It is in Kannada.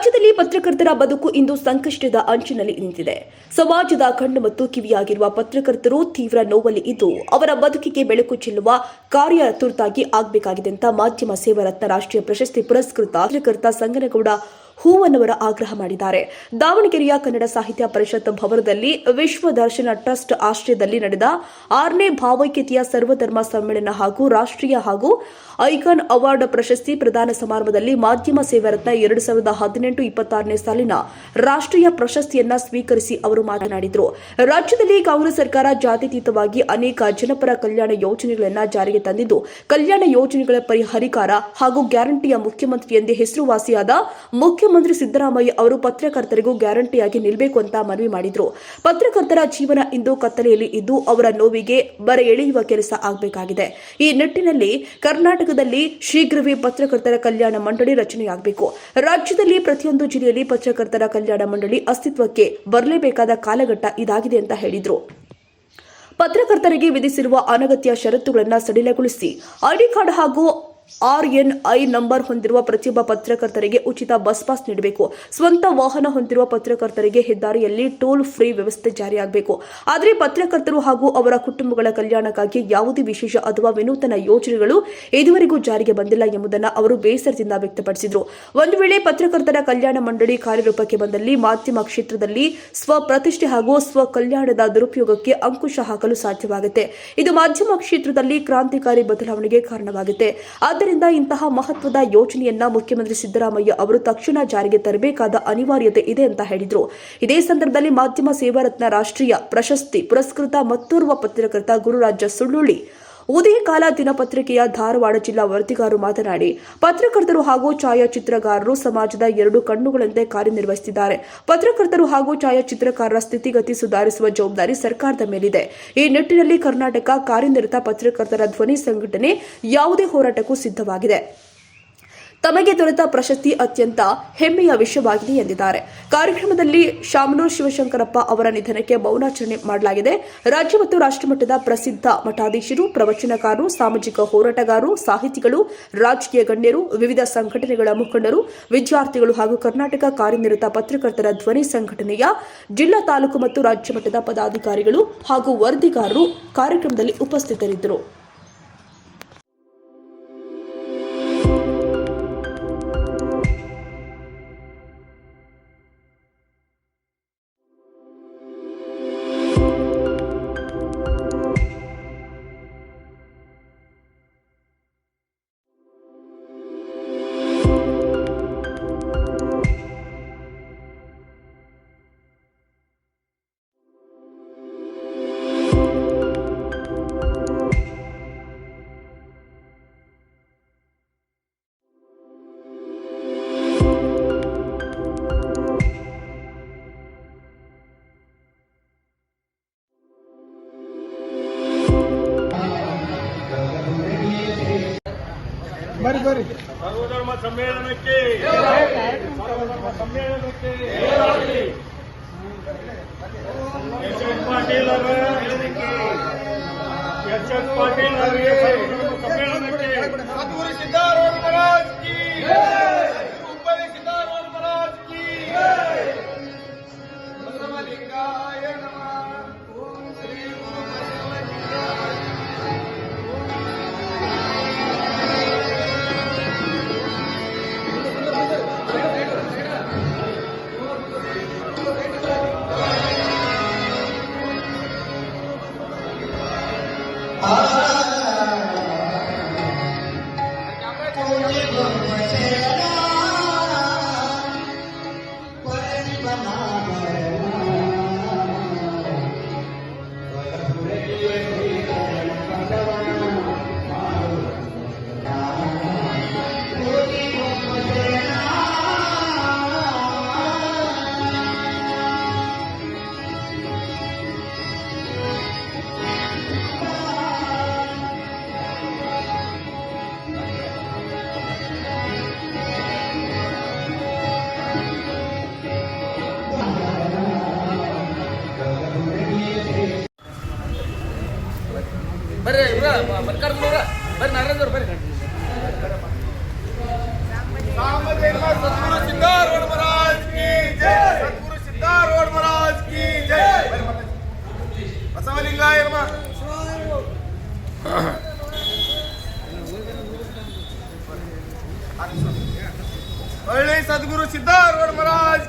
ರಾಜ್ಯದಲ್ಲಿ ಪತ್ರಕರ್ತರ ಬದುಕು ಇಂದು ಸಂಕಷ್ಟದ ಅಂಚಿನಲ್ಲಿ ನಿಂತಿದೆ. ಸಮಾಜದ ಕಣ್ಣು ಮತ್ತು ಕಿವಿಯಾಗಿರುವ ಪತ್ರಕರ್ತರು ತೀವ್ರ ನೋವಲ್ಲಿ ಇದ್ದು, ಅವರ ಬದುಕಿಗೆ ಬೆಳಕು ಚೆಲ್ಲುವ ಕಾರ್ಯ ತುರ್ತಾಗಿ ಆಗಬೇಕಾಗಿದೆ ಅಂತ ಮಾಧ್ಯಮ ಸೇವಾ ರತ್ನ ರಾಷ್ಟ್ರೀಯ ಪ್ರಶಸ್ತಿ ಪುರಸ್ಕೃತ ಪತ್ರಕರ್ತ ಸಂಗನಗೌಡ ಹೂವನ್ನವರ ಆಗ್ರಹ ಮಾಡಿದ್ದಾರೆ. ದಾವಣಗೆರೆಯ ಕನ್ನಡ ಸಾಹಿತ್ಯ ಪರಿಷತ್ ಭವನದಲ್ಲಿ ವಿಶ್ವ ದರ್ಶನ ಟ್ರಸ್ಟ್ ಆಶ್ರಯದಲ್ಲಿ ನಡೆದ ಆರನೇ ಭಾವೈಕ್ಯತೆಯ ಸರ್ವಧರ್ಮ ಸಮ್ಮೇಳನ ಹಾಗೂ ರಾಷ್ಟ್ರೀಯ ಹಾಗೂ ಐಕಾನ್ ಅವಾರ್ಡ್ ಪ್ರಶಸ್ತಿ ಪ್ರದಾನ ಸಮಾರಂಭದಲ್ಲಿ ಮಾಧ್ಯಮ ಸೇವಾ ರತ್ನ ಎರಡು ಸಾವಿರದ ಹದಿನೆಂಟು ಇಪ್ಪತ್ತಾರನೇ ಸಾಲಿನ ರಾಷ್ಟ್ರೀಯ ಪ್ರಶಸ್ತಿಯನ್ನ ಸ್ವೀಕರಿಸಿ ಅವರು ಮಾತನಾಡಿದರು. ರಾಜ್ಯದಲ್ಲಿ ಕಾಂಗ್ರೆಸ್ ಸರ್ಕಾರ ಜಾತ್ಯತೀತವಾಗಿ ಅನೇಕ ಜನಪರ ಕಲ್ಯಾಣ ಯೋಜನೆಗಳನ್ನು ಜಾರಿಗೆ ತಂದಿದ್ದು, ಕಲ್ಯಾಣ ಯೋಜನೆಗಳ ಪರಿಹರಿಕಾರ ಹಾಗೂ ಗ್ಯಾರಂಟಿಯ ಮುಖ್ಯಮಂತ್ರಿ ಎಂದೇ ಹೆಸರುವಾಸಿಯಾದ ಮುಖ್ಯಮಂತ್ರಿ ಸಿದ್ದರಾಮಯ್ಯ ಅವರು ಪತ್ರಕರ್ತರಿಗೂ ಗ್ಯಾರಂಟಿಯಾಗಿ ನಿಲ್ಲಬೇಕು ಅಂತ ಮನವಿ ಮಾಡಿದ್ರು. ಪತ್ರಕರ್ತರ ಜೀವನ ಇಂದು ಕತ್ತಲೆಯಲ್ಲಿ ಇದ್ದು ಅವರ ನೋವಿಗೆ ಬರ ಎಳೆಯುವ ಕೆಲಸ ಆಗಬೇಕಾಗಿದೆ. ಈ ನಿಟ್ಟಿನಲ್ಲಿ ಕರ್ನಾಟಕದಲ್ಲಿ ಶೀಘ್ರವೇ ಪತ್ರಕರ್ತರ ಕಲ್ಯಾಣ ಮಂಡಳಿ ರಚನೆಯಾಗಬೇಕು. ರಾಜ್ಯದಲ್ಲಿ ಪ್ರತಿಯೊಂದು ಜಿಲ್ಲೆಯಲ್ಲಿ ಪತ್ರಕರ್ತರ ಕಲ್ಯಾಣ ಮಂಡಳಿ ಅಸ್ತಿತ್ವಕ್ಕೆ ಬರಲೇಬೇಕಾದ ಕಾಲಘಟ್ಟ ಇದಾಗಿದೆ ಅಂತ ಹೇಳಿದ್ರು. ಪತ್ರಕರ್ತರಿಗೆ ವಿಧಿಸಿರುವ ಅನಗತ್ಯ ಷರತ್ತುಗಳನ್ನು ಸಡಿಲಗೊಳಿಸಿ, ಐಡಿ ಕಾರ್ಡ್ ಹಾಗೂ ಆರ್ಎನ್ಐ ನಂಬರ್ ಹೊಂದಿರುವ ಪ್ರತಿಯೊಬ್ಬ ಪತ್ರಕರ್ತರಿಗೆ ಉಚಿತ ಬಸ್ ಪಾಸ್ ನೀಡಬೇಕು. ಸ್ವಂತ ವಾಹನ ಹೊಂದಿರುವ ಪತ್ರಕರ್ತರಿಗೆ ಹೆದ್ದಾರಿಯಲ್ಲಿ ಟೋಲ್ ಫ್ರೀ ವ್ಯವಸ್ಥೆ ಜಾರಿಯಾಗಬೇಕು. ಆದರೆ ಪತ್ರಕರ್ತರು ಹಾಗೂ ಅವರ ಕುಟುಂಬಗಳ ಕಲ್ಯಾಣಕ್ಕಾಗಿ ಯಾವುದೇ ವಿಶೇಷ ಅಥವಾ ವಿನೂತನ ಯೋಜನೆಗಳು ಇದುವರೆಗೂ ಜಾರಿಗೆ ಬಂದಿಲ್ಲ ಎಂಬುದನ್ನು ಅವರು ಬೇಸರದಿಂದ ವ್ಯಕ್ತಪಡಿಸಿದರು. ಒಂದು ವೇಳೆ ಪತ್ರಕರ್ತರ ಕಲ್ಯಾಣ ಮಂಡಳಿ ಕಾರ್ಯರೂಪಕ್ಕೆ ಬಂದಲ್ಲಿ ಮಾಧ್ಯಮ ಕ್ಷೇತ್ರದಲ್ಲಿ ಸ್ವಪ್ರತಿಷ್ಠೆ ಹಾಗೂ ಸ್ವಕಲ್ಯಾಣದ ದುರುಪಯೋಗಕ್ಕೆ ಅಂಕುಶ ಹಾಕಲು ಸಾಧ್ಯವಾಗುತ್ತೆ. ಇದು ಮಾಧ್ಯಮ ಕ್ಷೇತ್ರದಲ್ಲಿ ಕ್ರಾಂತಿಕಾರಿ ಬದಲಾವಣೆಗೆ ಕಾರಣವಾಗುತ್ತೆ. ಆದ್ದರಿಂದ ಇಂತಹ ಮಹತ್ವದ ಯೋಜನೆಯನ್ನ ಮುಖ್ಯಮಂತ್ರಿ ಸಿದ್ದರಾಮಯ್ಯ ಅವರು ತಕ್ಷಣ ಜಾರಿಗೆ ತರಬೇಕಾದ ಅನಿವಾರ್ಯತೆ ಇದೆ ಅಂತ ಹೇಳಿದರು. ಇದೇ ಸಂದರ್ಭದಲ್ಲಿ ಮಾಧ್ಯಮ ಸೇವಾ ರತ್ನ ರಾಷ್ಟ್ರೀಯ ಪ್ರಶಸ್ತಿ, ಪುರಸ್ಕೃತ ಮತ್ತೋರ್ವ ಪತ್ರಕರ್ತ ಗುರುರಾಜ ಸುಳ್ಳುಳ್ಳಿ ಉದಯಕಾಲ ದಿನಪತ್ರಿಕೆಯ ಧಾರವಾಡ ಜಿಲ್ಲಾ ವರದಿಗಾರರು ಮಾತನಾಡಿ, ಪತ್ರಕರ್ತರು ಹಾಗೂ ಛಾಯಾಚಿತ್ರಗಾರರು ಸಮಾಜದ ಎರಡು ಕಣ್ಣುಗಳಂತೆ ಕಾರ್ಯನಿರ್ವಹಿಸುತ್ತಿದ್ದಾರೆ. ಪತ್ರಕರ್ತರು ಹಾಗೂ ಛಾಯಾಚಿತ್ರಕಾರರ ಸ್ಥಿತಿಗತಿ ಸುಧಾರಿಸುವ ಜವಾಬ್ದಾರಿ ಸರ್ಕಾರದ ಮೇಲಿದೆ. ಈ ನಿಟ್ಟಿನಲ್ಲಿ ಕರ್ನಾಟಕ ಕಾರ್ಯನಿರತ ಪತ್ರಕರ್ತರ ಧ್ವನಿ ಸಂಘಟನೆ ಯಾವುದೇ ಹೋರಾಟಕ್ಕೂ ಸಿದ್ಧವಾಗಿದೆ. ತಮಗೆ ದೊರೆತ ಪ್ರಶಸ್ತಿ ಅತ್ಯಂತ ಹೆಮ್ಮೆಯ ವಿಷಯವಾಗಿದೆ ಎಂದಿದ್ದಾರೆ. ಕಾರ್ಯಕ್ರಮದಲ್ಲಿ ಶಾಮನೂರ್ ಶಿವಶಂಕರಪ್ಪ ಅವರ ನಿಧನಕ್ಕೆ ಮೌನಾಚರಣೆ ಮಾಡಲಾಗಿದೆ. ರಾಜ್ಯ ಮತ್ತು ರಾಷ್ಟ್ರಮಟ್ಟದ ಪ್ರಸಿದ್ಧ ಮಠಾಧೀಶರು, ಪ್ರವಚನಕಾರರು, ಸಾಮಾಜಿಕ ಹೋರಾಟಗಾರರು, ಸಾಹಿತಿಗಳು, ರಾಜಕೀಯ ಗಣ್ಯರು, ವಿವಿಧ ಸಂಘಟನೆಗಳ ಮುಖಂಡರು, ವಿದ್ಯಾರ್ಥಿಗಳು ಹಾಗೂ ಕರ್ನಾಟಕ ಕಾರ್ಯನಿರತ ಪತ್ರಕರ್ತರ ಧ್ವನಿ ಸಂಘಟನೆಯ ಜಿಲ್ಲಾ ತಾಲೂಕು ಮತ್ತು ರಾಜ್ಯ ಮಟ್ಟದ ಪದಾಧಿಕಾರಿಗಳು ಹಾಗೂ ವರದಿಗಾರರು ಕಾರ್ಯಕ್ರಮದಲ್ಲಿ ಉಪಸ್ಥಿತರಿದ್ದರು. ಬರ್ರಿ ಬರ್ರಿ ಸರ್ವಧರ್ಮ ಸಮ್ಮೇಳನಕ್ಕೆ ಸಮ್ಮೇಳನಕ್ಕೆ ಪಾಟೀಲ್ ಅವರ ಎಚ್ ಎಸ್ ಪಾಟೀಲ್ ಅವರಿಗೆ ಬರ್ರಿ ಇವ್ರ ಬರ್ಕಾರ್ದು ಬರ್ರಿ ನಾಗರಾಜ್ ಅವ್ರು ಬರ್ರಿ ಸದ್ಗುರು ಸಿದ್ಧಾರೂಢ ಮಹಾರಾಜ್ ಕಿ ಜಯ ಸದ್ಗುರು ಸಿದ್ಧಾರೂಢ ಮಹಾರಾಜ್ ಕಿ ಜಯ ಬಸವಲಿಂಗಾಯರ್ಮ ಒಳ್ಳೆ ಸದ್ಗುರು ಸಿದ್ಧಾರೂಢ ಮಹಾರಾಜ್